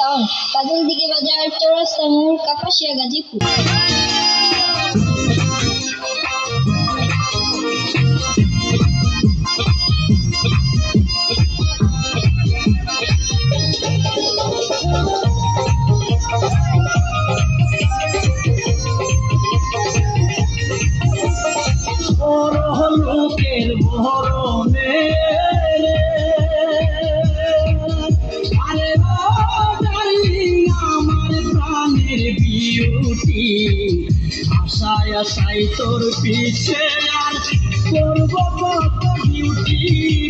Song, Pagundigi Bazaar Toros Tangur Kapasya Gazipur. পিছে আর করব কত বিউটি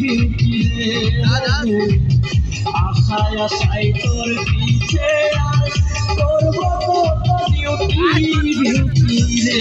বিউটি আশায় আশায় তোর পিছে আর করব কত বিউটি বিউটি রে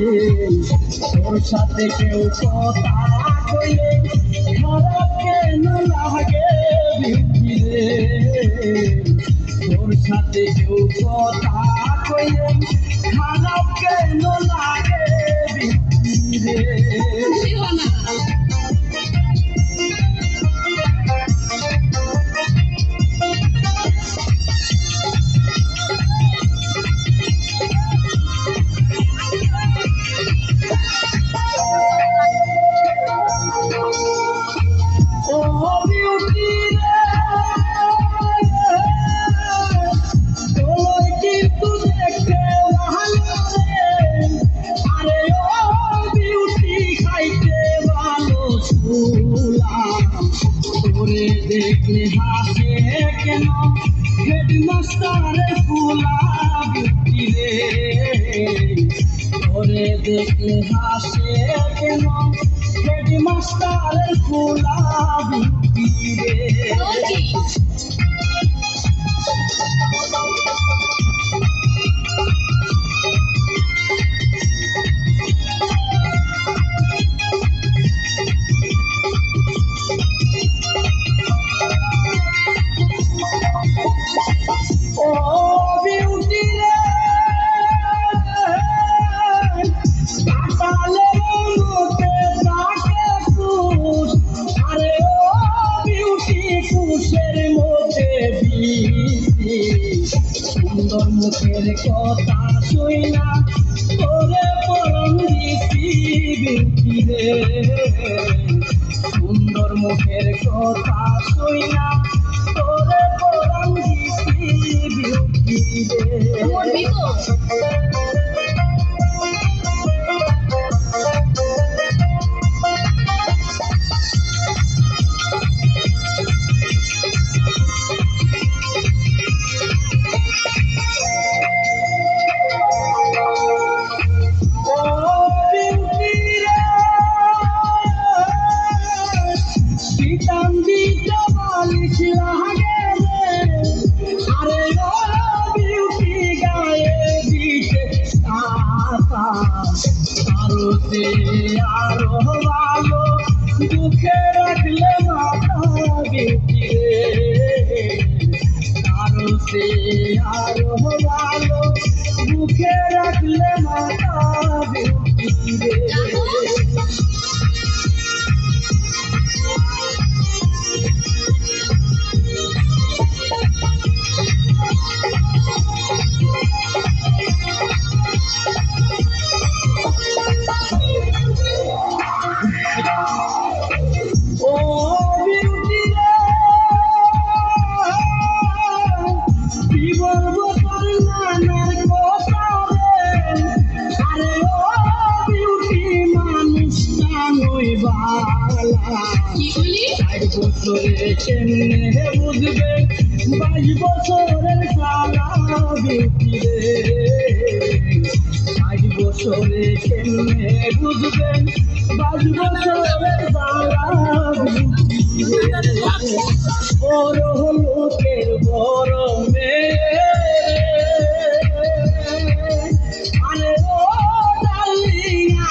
তোর সাথে কেউ কথা কইলে তোর সাথে কেউ কথা কইলে খারাপ কেন লাগে বিউটি হাসে কেন? হেডমাস্টারে ফুলা বিউটি রে তোরে দেখলে হাসে কেন? হেডমাস্টারের ফুলা বিউটি রে মুখের কথা শুই না। তোরে পরম রে সুন্দর মুখের কথা শুই না। তোরে। পরম রে সে আরও ভালো, দুঃখে রাখলে মাথা বিউটি রে আরও সে আরও ভালো মুখে রাখলে মাথা বিউটি ষাট বছরে কেমনে বুঝবে? বাইশ বছরের কালা বিউটি রে। বছরে কেমনে বুঝবেন পাঁচ বছরের বাবা বড় লোকের বড়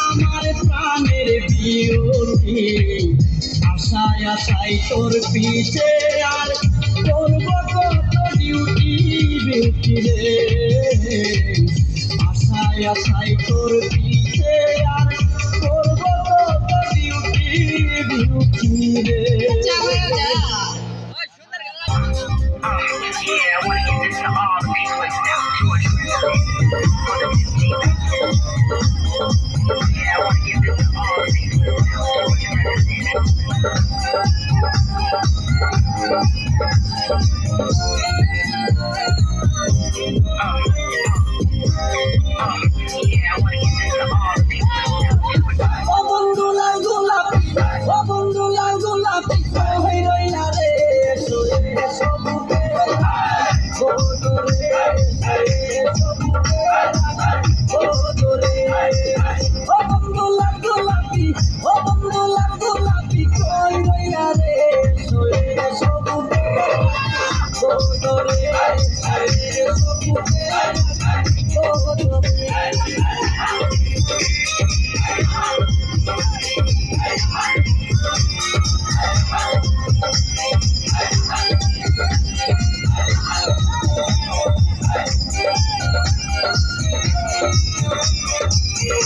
আমার প্রাণের বিয়োগী। আশায় আশায় তোর আর ডিউটি বিউটি রে। আশাই তোর পিছে আর করব কত ডিউটি ডিউটি রে। আমার কি আমার কি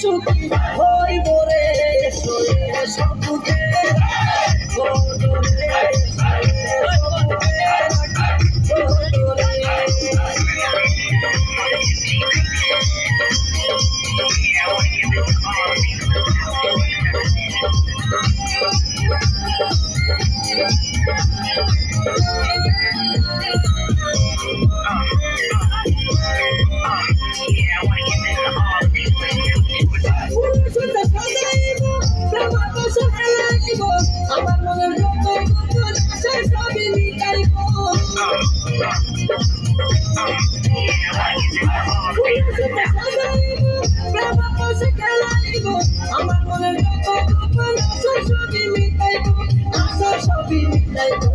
সুখ হইব রে সব আমার মনের যত আশায় সবই মিটাইব আমার মনের যত আশায় সবই মিটাইব আশা সবই মিটাইব